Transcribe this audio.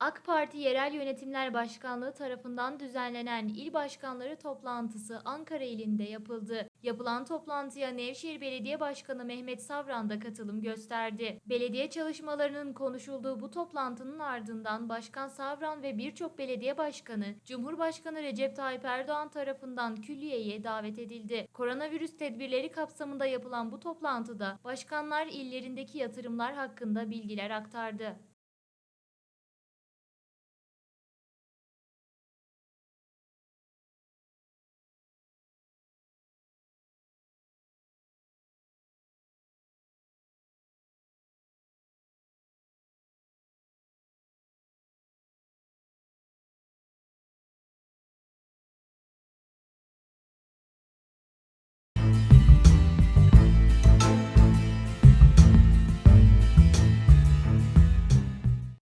AK Parti Yerel Yönetimler Başkanlığı tarafından düzenlenen il başkanları toplantısı Ankara ilinde yapıldı. Yapılan toplantıya Nevşehir Belediye Başkanı Mehmet Savran da katılım gösterdi. Belediye çalışmalarının konuşulduğu bu toplantının ardından Başkan Savran ve birçok belediye başkanı Cumhurbaşkanı Recep Tayyip Erdoğan tarafından külliyeye davet edildi. Koronavirüs tedbirleri kapsamında yapılan bu toplantıda başkanlar illerindeki yatırımlar hakkında bilgiler aktardı.